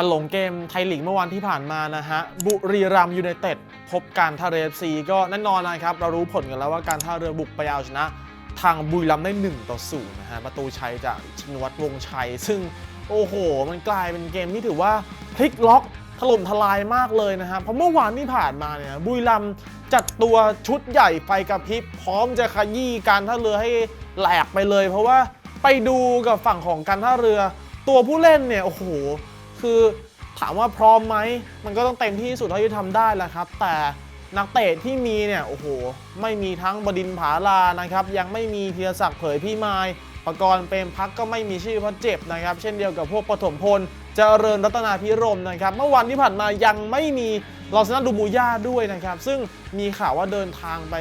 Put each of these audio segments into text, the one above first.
วันหลงเกมไทยลีกเมื่อวันที่ผ่านมานะฮะ บุรีรัมยูไนเต็ดพบการท่าเรือ FC ก็แน่นอนนะครับ เรารู้ผลกันแล้วว่าการท่าเรือบุกไปเอาชนะ ทางบุรีรัมได้1ต่อ0นะฮะ ประตูชัยจากชินวัตรวงชัย ซึ่งโอ้โห มันกลายเป็นเกมที่ถือว่าพลิกล็อกถล่มทลายมากเลยนะฮะเพราะเมื่อวานที่ผ่านมาเนี่ยบุรีรัมจัดตัวชุดใหญ่ไฟกระพริบพร้อมจะขยี้การท่าเรือให้แหลกไปเลย เพราะว่าไปดูกับฝั่งของการท่าเรือ ตัวผู้เล่นเนี่ยโอ้โห คือถามว่าพร้อมไหม มันก็ต้องเต็มที่สุดเท่าที่ทำได้แหละครับ แต่นักเตะที่มีเนี่ย โอ้โห ไม่มีทั้งบดินทร์ผาลานะครับ ยังไม่มีเพียรศักดิ์เผยพี่ไมายประกรณ์เปรมพักก็ไม่มีชื่อเพราะเจ็บนะครับ เช่นเดียวกับพวกปฐมพล เจริญรัตนาพิรมนะครับ เมื่อวันที่ผ่านมายังไม่มีลอสนาดูบูย่าด้วยนะครับ ซึ่งมีข่าวว่าเดินทางไป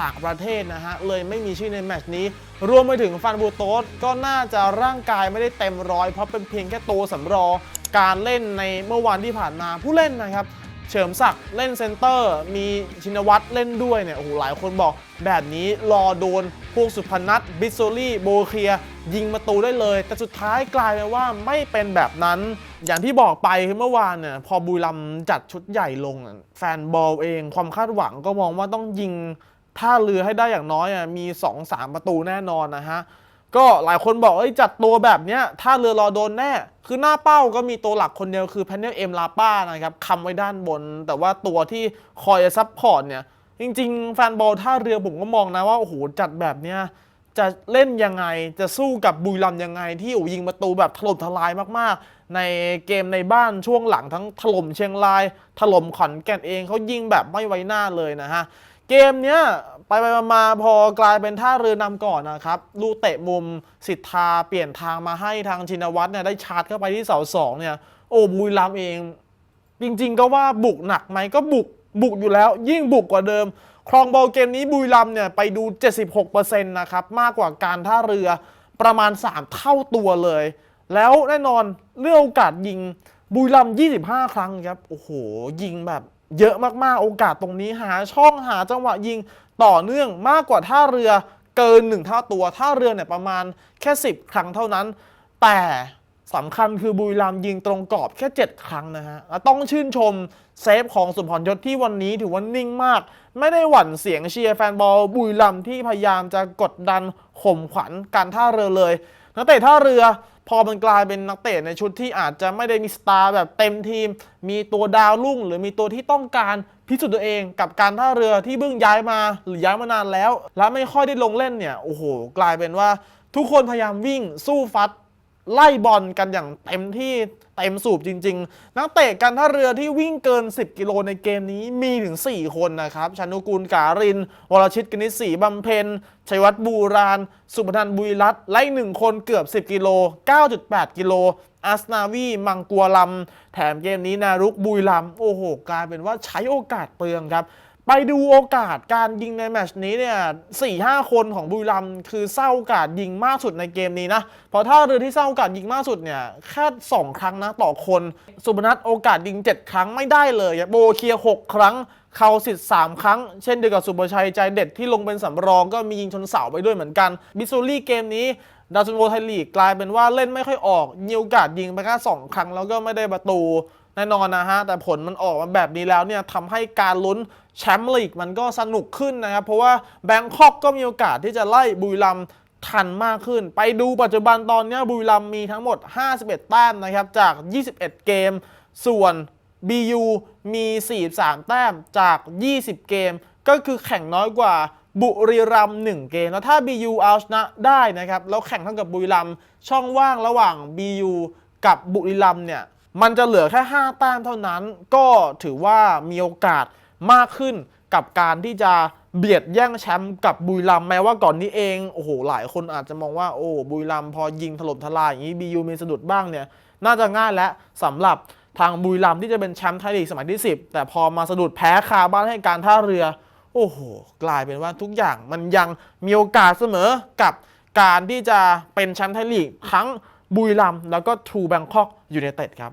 ต่างประเทศนะฮะ เลยไม่มีชื่อในแมตช์นี้ รวมไปถึงฟันบูโตสก็น่าจะร่างกายไม่ได้เต็มร้อยเพราะเป็นเพียงแค่ตัวสำรอง การเล่นในเมื่อวานที่ผ่านมาผู้เล่นนะครับ เฉิมศักดิ์เล่นเซนเตอร์ มีชินวัตรเล่นด้วยเนี่ยโอ้โหหลายคนบอกแบบนี้รอโดนพวกสุพนัทบิสโซลี่โบเคีย ยิงประตูได้เลย แต่สุดท้ายกลายเป็นว่าไม่เป็นแบบนั้น อย่างที่บอกไปคือเมื่อวานเนี่ยพอบุรีรัมจัดชุดใหญ่ลง แฟนบอลเองความคาดหวังก็มองว่าต้องยิงท่าเรือให้ได้อย่างน้อยอะมี 2-3 ประตูแน่นอนนะฮะ ก็หลายคนบอกเอ้ยจัดตัวแบบเนี้ยถ้าเรือรอโดนแน่ คือหน้าเป้าก็มีตัวหลักคนเดียวคือแพนเนลเอ็มลาป้านะครับคำไว้ด้านบน แต่ว่าตัวที่คอยจะซับพอร์ตเนี่ย จริง ๆ แฟนบอลท่าเรือผมก็มองนะว่าโอ้โหจัดแบบเนี้ยจะเล่นยังไงจะสู้กับบุรีรัมย์ยังไง ที่โอ้ยิงประตูแบบถล่มทลายมากๆ ในเกมในบ้านช่วงหลังทั้งถล่มเชียงราย ถล่มขอนแก่นเองเขายิงแบบไม่ไว้หน้าเลยนะฮะ เกมเนี้ยไปไปมาพอกลายเป็นท่าเรือนำก่อนนะครับลูกเตะมุมสิทธาเปลี่ยนทางมาให้ทางชินวัตรเนี่ยได้ชาร์จเข้าไปที่เสาสองเนี่ยโอ้บุรีรัมเอง จริงๆก็ว่าบุกหนักไหมก็บุกบุกอยู่แล้ว ยิ่งบุกกว่าเดิม ครองบอลเกมนี้บุรีรัมเนี่ยไปดู 76%นะครับมากกว่าการท่าเรือประมาณ 3 เท่าตัวเลย แล้วแน่นอนเรื่องโอกาสยิงบุรีรัม25 ครั้งครับโอ้โหยิงแบบ เยอะมากๆ โอกาสตรงนี้หาช่องหาจังหวะยิงต่อเนื่องมากกว่าท่าเรือเกิน1เท่าตัวท่าเรือเนี่ยประมาณแค่ 10 ครั้งเท่านั้น แต่สำคัญคือบุรีรัมยิงตรงกรอบแค่ 7 ครั้งนะฮะต้องชื่นชมเซฟของสุพรยศที่วันนี้ถือว่านิ่งมาก ไม่ได้หวั่นเสียงเชียร์แฟนบอลบุรีรัมที่พยายามจะกดดันข่มขวัญการท่าเรือเลยนักเตะท่าเรือ พอมันกลายเป็นนักเตะในชุดที่อาจจะไม่ได้มีสตาร์แบบเต็มทีม มีตัวดาวรุ่ง หรือมีตัวที่ต้องการพิสูจน์ตัวเองกับการท่าเรือที่เพิ่งย้ายมาหรือย้ายมานานแล้ว และไม่ค่อยได้ลงเล่นเนี่ยโอ้โห กลายเป็นว่าทุกคนพยายามวิ่งสู้ฟัด ไล่บอลกันอย่างเต็มที่เต็มสูบจริง ๆ นักเตะการท่าเรือที่วิ่งเกิน 10 กิโลในเกมนี้มีถึง 4 คนนะครับชนุกูลการิน วรชิตกนิษฐ์ศรีบำเพ็ญชัยวัฒน์บูราน สุพนันท์บุรีรัตน์ไล่หนึ่งคนเกือบ 10 กิโล 9.8 กิโลอาสนาวีมังกัวลำแถมเกมนี้นารุกบุรีรัมย์โอ้โหกลายเป็นว่าใช้โอกาสเปลืองครับ ไปดูโอกาสการยิงในแมชนี้เนี่ยสี่ห้าคนของบุรีรัมย์คือเศร้าโอกาสยิงมากสุดในเกมนี้นะ เพราะถ้าเรือที่เศร้าโอกาสยิงมากสุดเนี่ยแค่2ครั้งนะต่อคน สุพนัทโอกาสยิง7ครั้งไม่ได้เลย โบเคียร์6ครั้งเขาสิทธิ์3ครั้ง เช่นเดียวกับสุประชัยใจเด็ดที่ลงเป็นสำรองก็มียิงชนเสาไปด้วยเหมือนกัน บิสซูรี่เกมนี้ดาวซันโวไทยลีกกลายเป็นว่าเล่นไม่ค่อยออกมีโอกาสยิงไปแค่สองครั้งแล้วก็ไม่ได้ประตู แน่นอนนะฮะ แต่ผลมันออกมาแบบนี้แล้วเนี่ยทำให้การลุ้นแชมป์ลีกมันก็สนุกขึ้นนะครับ เพราะว่าแบงคอกก็มีโอกาสที่จะไล่บุรีรัมย์ทันมากขึ้น ไปดูปัจจุบันตอนนี้บุรีรัมย์มีทั้งหมด 51 แต้มนะครับ จาก 21 เกม ส่วน BU มี 43 แต้มจาก 20 เกม ก็คือแข่งน้อยกว่าบุรีรัมย์1เกม แล้วถ้า BU เอาชนะได้นะครับ แล้วแข่งเท่ากับบุรีรัมย์ช่องว่างระหว่าง BU กับบุรีรัมย์เนี่ย มันจะเหลือแค่ 5 แต้มเท่านั้น ก็ถือว่ามีโอกาสมากขึ้นกับการที่จะเบียดแย่งแชมป์กับบุรีรัมแม้ว่าก่อนนี้เองโอ้โหหลายคนอาจจะมองว่าโอ้บุรีรัมพอยิงถล่มทลายอย่างนี้ BU มีสะดุดบ้างเนี่ยน่าจะง่ายและสำหรับทางบุรีรัมที่จะเป็นแชมป์ไทยลีกสมัยที่ 10 แต่พอมาสะดุดแพ้คาบ้านให้การท่าเรือ โอ้โห กลายเป็นว่าทุกอย่างมันยังมีโอกาสเสมอกับการที่จะเป็นแชมป์ไทยลีกทั้งบุรีรัมย์แล้วก็ทรูแบงคอกยูไนเต็ดครับ